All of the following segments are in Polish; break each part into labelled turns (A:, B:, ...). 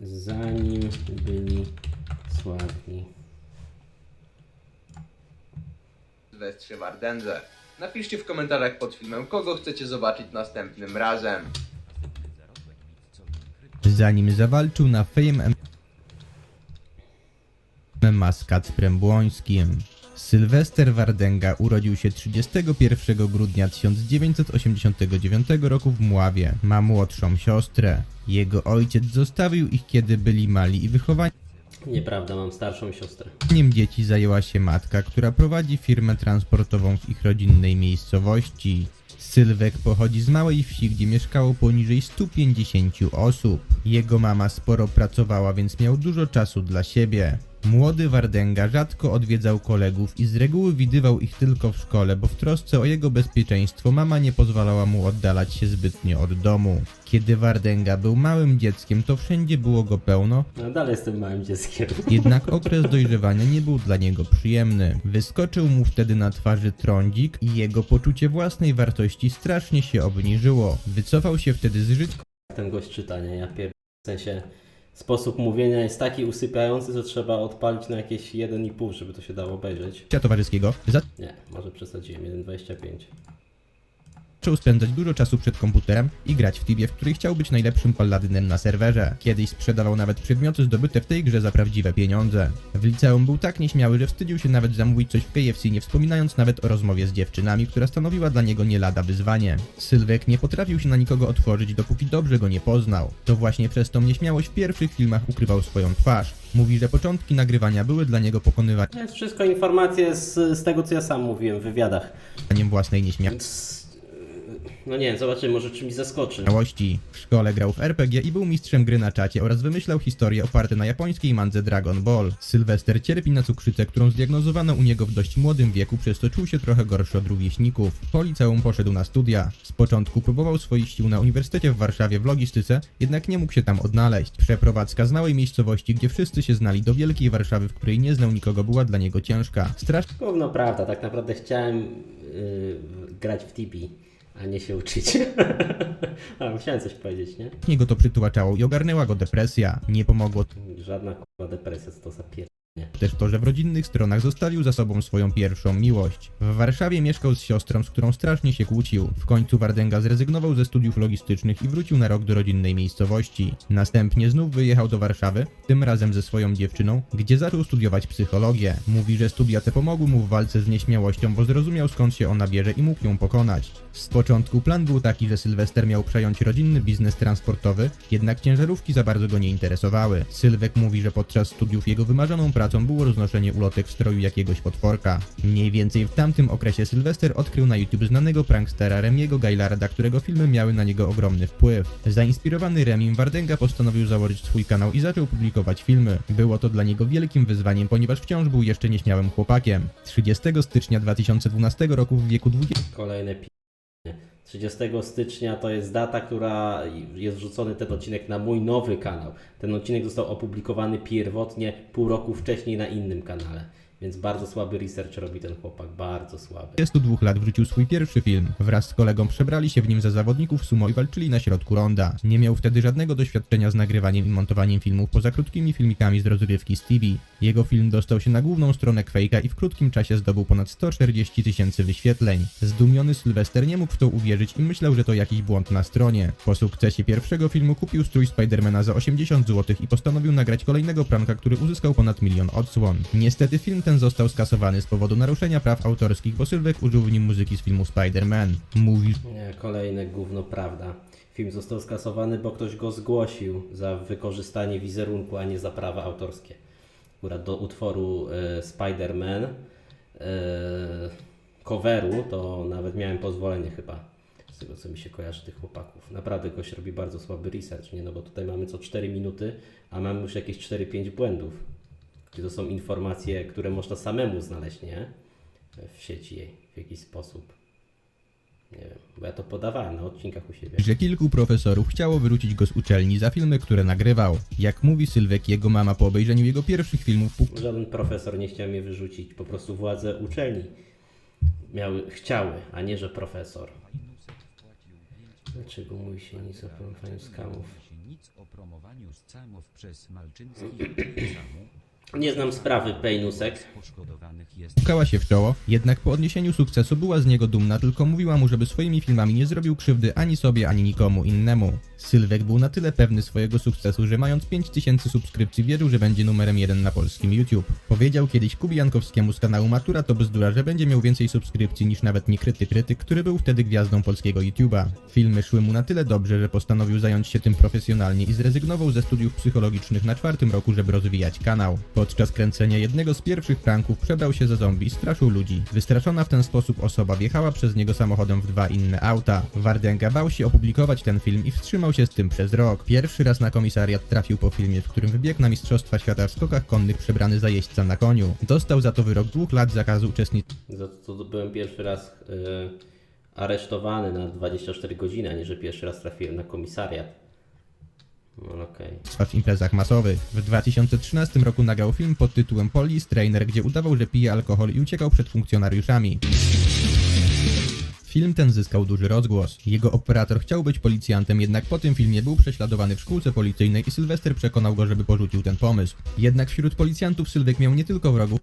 A: zanim byli sławni.
B: Sylwestrze Wardędze. Napiszcie w komentarzach pod filmem, kogo chcecie zobaczyć następnym razem.
C: Zanim zawalczył na Fame MMA z Kacprem Błońskim. Sylwester Wardęga urodził się 31 grudnia 1989 roku w Mławie. Ma młodszą siostrę. Jego ojciec zostawił ich kiedy byli mali i wychowaniem
A: Nieprawda, mam starszą siostrę.
C: dzieci zajęła się matka, która prowadzi firmę transportową w ich rodzinnej miejscowości. Sylwek pochodzi z małej wsi, gdzie mieszkało poniżej 150 osób. Jego mama sporo pracowała, więc miał dużo czasu dla siebie. Młody Wardęga rzadko odwiedzał kolegów i z reguły widywał ich tylko w szkole, bo w trosce o jego bezpieczeństwo mama nie pozwalała mu oddalać się zbytnio od domu. Kiedy Wardęga był małym dzieckiem, to wszędzie było go pełno,
A: No dalej jestem małym dzieckiem.
C: jednak okres dojrzewania nie był dla niego przyjemny. Wyskoczył mu wtedy na twarzy trądzik i jego poczucie własnej wartości strasznie się obniżyło. Wycofał się wtedy z życia
A: Ten gość czytania, ja pier... W sensie sposób mówienia jest taki usypiający, że trzeba odpalić na jakieś 1,5, żeby to się dało obejrzeć.
C: towarzyskiego,
A: Nie, może przesadziłem, 1,25.
C: Zaczął spędzać dużo czasu przed komputerem i grać w Tibie, w której chciał być najlepszym paladynem na serwerze. Kiedyś sprzedawał nawet przedmioty zdobyte w tej grze za prawdziwe pieniądze. W liceum był tak nieśmiały, że wstydził się nawet zamówić coś w KFC, nie wspominając nawet o rozmowie z dziewczynami, która stanowiła dla niego nie lada wyzwanie. Sylwek nie potrafił się na nikogo otworzyć, dopóki dobrze go nie poznał. To właśnie przez tą nieśmiałość w pierwszych filmach ukrywał swoją twarz. Mówi, że początki nagrywania były dla niego pokonywaniem
A: To jest wszystko informacje z, z tego, co ja sam mówiłem w wywiadach.
C: własnej nieśmiałości.
A: No nie zobaczymy, może czy mi zaskoczy.
C: Miałości. W szkole grał w RPG i był mistrzem gry na czacie oraz wymyślał historie oparte na japońskiej mandze Dragon Ball. Sylwester cierpi na cukrzycę, którą zdiagnozowano u niego w dość młodym wieku, przez co czuł się trochę gorszy od rówieśników. Po liceum poszedł na studia. Z początku próbował swoich sił na Uniwersytecie w Warszawie w logistyce, jednak nie mógł się tam odnaleźć. Przeprowadzka z małej miejscowości, gdzie wszyscy się znali, do wielkiej Warszawy, w której nie znał nikogo, była dla niego ciężka. Strasznie
A: Gówno prawda, tak naprawdę chciałem yy, grać w Tibi, a nie się uczyć. a, musiałem coś powiedzieć, nie?
C: go to przytłaczało i ogarnęła go depresja. Nie pomogło
A: Żadna kurwa depresja, co to za pier...
C: też to, że w rodzinnych stronach zostawił za sobą swoją pierwszą miłość. W Warszawie mieszkał z siostrą, z którą strasznie się kłócił. W końcu Wardęga zrezygnował ze studiów logistycznych i wrócił na rok do rodzinnej miejscowości. Następnie znów wyjechał do Warszawy, tym razem ze swoją dziewczyną, gdzie zaczął studiować psychologię. Mówi, że studia te pomogły mu w walce z nieśmiałością, bo zrozumiał skąd się ona bierze i mógł ją pokonać. Z początku plan był taki, że Sylwester miał przejąć rodzinny biznes transportowy, jednak ciężarówki za bardzo go nie interesowały. Sylwek mówi, że podczas studiów jego wymarzoną pracą było roznoszenie ulotek w stroju jakiegoś potworka. Mniej więcej w tamtym okresie Sylwester odkrył na YouTube znanego prankstera Remiego Gailarda, którego filmy miały na niego ogromny wpływ. Zainspirowany Remim, Wardęga postanowił założyć swój kanał i zaczął publikować filmy. Było to dla niego wielkim wyzwaniem, ponieważ wciąż był jeszcze nieśmiałym chłopakiem. 30 stycznia 2012 roku w wieku 20
A: Kolejne pi... 30 stycznia to jest data, która jest wrzucony ten odcinek na mój nowy kanał. Ten odcinek został opublikowany pierwotnie pół roku wcześniej na innym kanale. Więc bardzo słaby research robi ten chłopak, bardzo słaby.
C: 22 lat wrzucił swój pierwszy film. Wraz z kolegą przebrali się w nim za zawodników sumo i walczyli na środku ronda. Nie miał wtedy żadnego doświadczenia z nagrywaniem i montowaniem filmów poza krótkimi filmikami z rozrywki z TV. Jego film dostał się na główną stronę Quake'a i w krótkim czasie zdobył ponad 140 tysięcy wyświetleń. Zdumiony Sylwester nie mógł w to uwierzyć i myślał, że to jakiś błąd na stronie. Po sukcesie pierwszego filmu kupił strój Spidermana za 80 zł i postanowił nagrać kolejnego pranka, który uzyskał ponad milion odsłon. Niestety film ten został skasowany z powodu naruszenia praw autorskich, bo Sylwek użył w nim muzyki z filmu Spider-Man. Mówi,
A: Nie, kolejne gówno prawda. Film został skasowany, bo ktoś go zgłosił za wykorzystanie wizerunku, a nie za prawa autorskie. Akurat do utworu e, Spider-Man, e, coveru, to nawet miałem pozwolenie chyba. Z tego co mi się kojarzy tych chłopaków. Naprawdę gość robi bardzo słaby research, nie? No bo tutaj mamy co 4 minuty, a mamy już jakieś 4-5 błędów. Gdzie to są informacje, które można samemu znaleźć, nie? W sieci w jakiś sposób. Nie wiem, bo ja to podawałem na odcinkach u siebie.
C: że kilku profesorów chciało wyrzucić go z uczelni za filmy, które nagrywał. Jak mówi Sylwek, jego mama po obejrzeniu jego pierwszych filmów
A: Żaden profesor nie chciał mnie wyrzucić, po prostu władze uczelni miały, chciały, a nie, że profesor. Dlaczego mój się nic o promowaniu skamów?
D: Nic o promowaniu scamów przez Malczynskich i samu.
A: Nie znam sprawy, Pejnusek.
C: Pukała się w czoło, jednak po odniesieniu sukcesu była z niego dumna, tylko mówiła mu, żeby swoimi filmami nie zrobił krzywdy ani sobie, ani nikomu innemu. Sylwek był na tyle pewny swojego sukcesu, że mając 5000 subskrypcji wierzył, że będzie numerem jeden na polskim YouTube. Powiedział kiedyś Kubi Jankowskiemu z kanału Matura to bzdura, że będzie miał więcej subskrypcji niż nawet niekryty krytyk, który był wtedy gwiazdą polskiego YouTube'a. Filmy szły mu na tyle dobrze, że postanowił zająć się tym profesjonalnie i zrezygnował ze studiów psychologicznych na czwartym roku, żeby rozwijać kanał. Podczas kręcenia jednego z pierwszych pranków przebrał się za zombie i straszył ludzi. Wystraszona w ten sposób osoba wjechała przez niego samochodem w dwa inne auta. Wardenga bał się opublikować ten film i wstrzymał się z tym przez rok. Pierwszy raz na komisariat trafił po filmie, w którym wybiegł na Mistrzostwa Świata w skokach konnych przebrany za jeźdźca na koniu. Dostał za to wyrok dwóch lat zakazu uczestnictwa
A: Za to, to byłem pierwszy raz y, aresztowany na 24 godziny, a nie że pierwszy raz trafiłem na komisariat. No okej.
C: w imprezach masowych. W 2013 roku nagrał film pod tytułem Police Trainer, gdzie udawał, że pije alkohol i uciekał przed funkcjonariuszami. Film ten zyskał duży rozgłos. Jego operator chciał być policjantem, jednak po tym filmie był prześladowany w szkółce policyjnej i Sylwester przekonał go, żeby porzucił ten pomysł. Jednak wśród policjantów Sylwek miał nie tylko wrogów,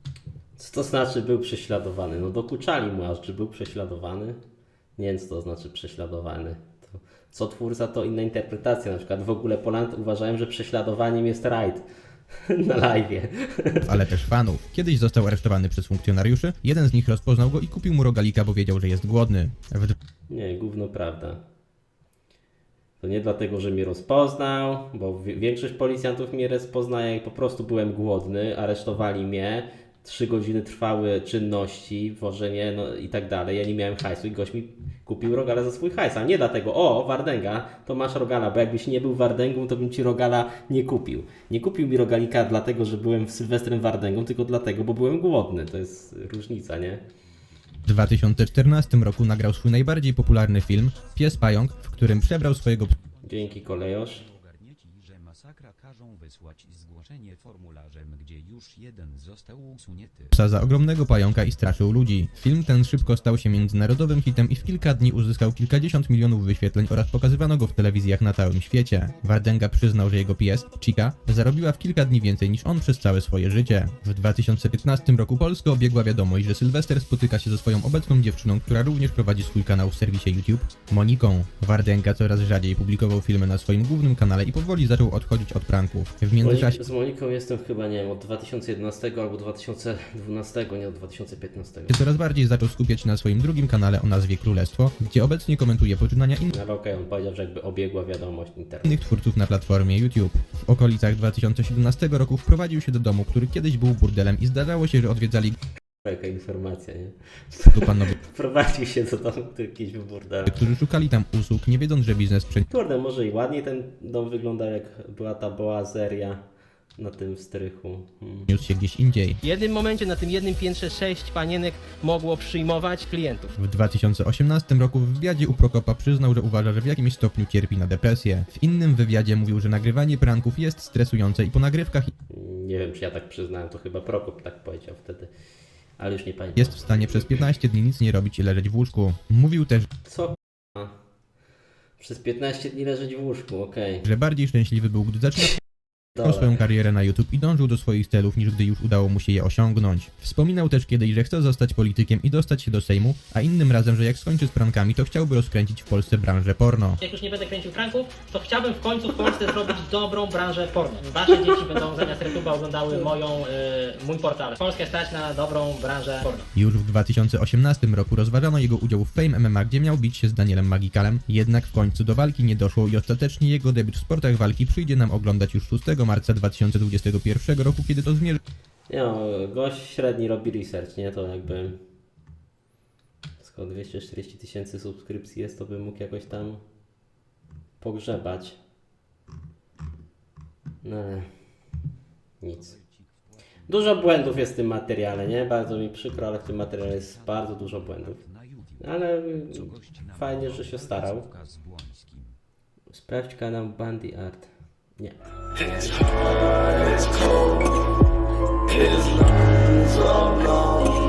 A: Co to znaczy był prześladowany? No dokuczali mu aż, czy był prześladowany? Nie wiem, co to znaczy prześladowany. Co twórca, to inna interpretacja. Na przykład w ogóle Poland uważałem, że prześladowaniem jest rajd na live.
C: ale też fanów. Kiedyś został aresztowany przez funkcjonariuszy, jeden z nich rozpoznał go i kupił mu rogalika, bo wiedział, że jest głodny. W
A: Nie, gówno prawda. To nie dlatego, że mnie rozpoznał, bo wi- większość policjantów mnie rozpoznaje i po prostu byłem głodny, aresztowali mnie, trzy godziny trwały czynności, wożenie no i tak dalej, ja nie miałem hajsu i gość mi kupił rogala za swój hajs, a nie dlatego, o, Wardęga, to masz rogala, bo jakbyś nie był Wardęgą, to bym Ci rogala nie kupił. Nie kupił mi rogalika dlatego, że byłem Sylwestrem Wardęgą, tylko dlatego, bo byłem głodny, to jest różnica, nie?
C: W 2014 roku nagrał swój najbardziej popularny film Pies Pająk, w którym przebrał swojego
A: Dzięki kolejosz.
D: Każą wysłać zgłoszenie formularzem, gdzie już jeden został usunięty.
C: psa za ogromnego pająka i straszył ludzi. Film ten szybko stał się międzynarodowym hitem i w kilka dni uzyskał kilkadziesiąt milionów wyświetleń oraz pokazywano go w telewizjach na całym świecie. Wardenga przyznał, że jego pies, Chica, zarobiła w kilka dni więcej niż on przez całe swoje życie. W 2015 roku Polskę obiegła wiadomość, że Sylwester spotyka się ze swoją obecną dziewczyną, która również prowadzi swój kanał w serwisie YouTube, Moniką. Wardenga coraz rzadziej publikował filmy na swoim głównym kanale i powoli zaczął odchodzić od W międzyczasie
A: Z Moniką jestem chyba, nie wiem, od 2011 albo 2012, nie od 2015.
C: coraz bardziej zaczął skupiać się na swoim drugim kanale o nazwie Królestwo, gdzie obecnie komentuje poczynania innych
A: ale okej, on powiedział, że jakby obiegła wiadomość internetu.
C: innych twórców na platformie YouTube. W okolicach 2017 roku wprowadził się do domu, który kiedyś był burdelem i zdarzało się, że odwiedzali
A: Jaka informacja, nie?
C: go panowie,
A: Wprowadził się do domu, który jakiś był burdel.
C: którzy szukali tam usług, nie wiedząc, że biznes
A: Kurde, może i ładniej ten dom wyglądał, jak była ta boazeria na tym strychu. Hmm.
C: przeniósł się gdzieś indziej.
E: W jednym momencie na tym jednym piętrze sześć panienek mogło przyjmować klientów.
C: W 2018 roku w wywiadzie u Prokopa przyznał, że uważa, że w jakimś stopniu cierpi na depresję. W innym wywiadzie mówił, że nagrywanie pranków jest stresujące i po nagrywkach
A: Nie wiem, czy ja tak przyznałem, to chyba Prokop tak powiedział wtedy. Ale już nie pamiętam.
C: jest w stanie przez 15 dni nic nie robić i leżeć w łóżku. Mówił też,
A: Co? k***a? Przez 15 dni leżeć w łóżku, okej.
C: że bardziej szczęśliwy był, gdy zaczynał
A: Dobra.
C: swoją karierę na YouTube i dążył do swoich celów, niż gdy już udało mu się je osiągnąć. Wspominał też kiedyś, że chce zostać politykiem i dostać się do Sejmu, a innym razem, że jak skończy z prankami, to chciałby rozkręcić w Polsce branżę porno.
E: Jak już nie będę kręcił pranków, to chciałbym w końcu w Polsce zrobić dobrą branżę porno. Wasze dzieci będą zamiast YouTube'a oglądały moją, y, mój portal. Polskę stać na dobrą branżę porno.
C: Już w 2018 roku rozważano jego udział w Fame MMA, gdzie miał bić się z Danielem Magikalem, jednak w końcu do walki nie doszło i ostatecznie jego debiut w sportach walki przyjdzie nam oglądać już 6 marca 2021 roku, kiedy to zmierzy
A: Nie no, gość średni robi research, nie? To jakby... Skoro 240 tysięcy subskrypcji jest, to bym mógł jakoś tam pogrzebać. No ale nic. Dużo błędów jest w tym materiale, nie? Bardzo mi przykro, ale w tym materiale jest bardzo dużo błędów. Ale fajnie, że się starał. Sprawdź kanał Bandy Art. Yeah.
F: His heart is cold, his lungs are blown.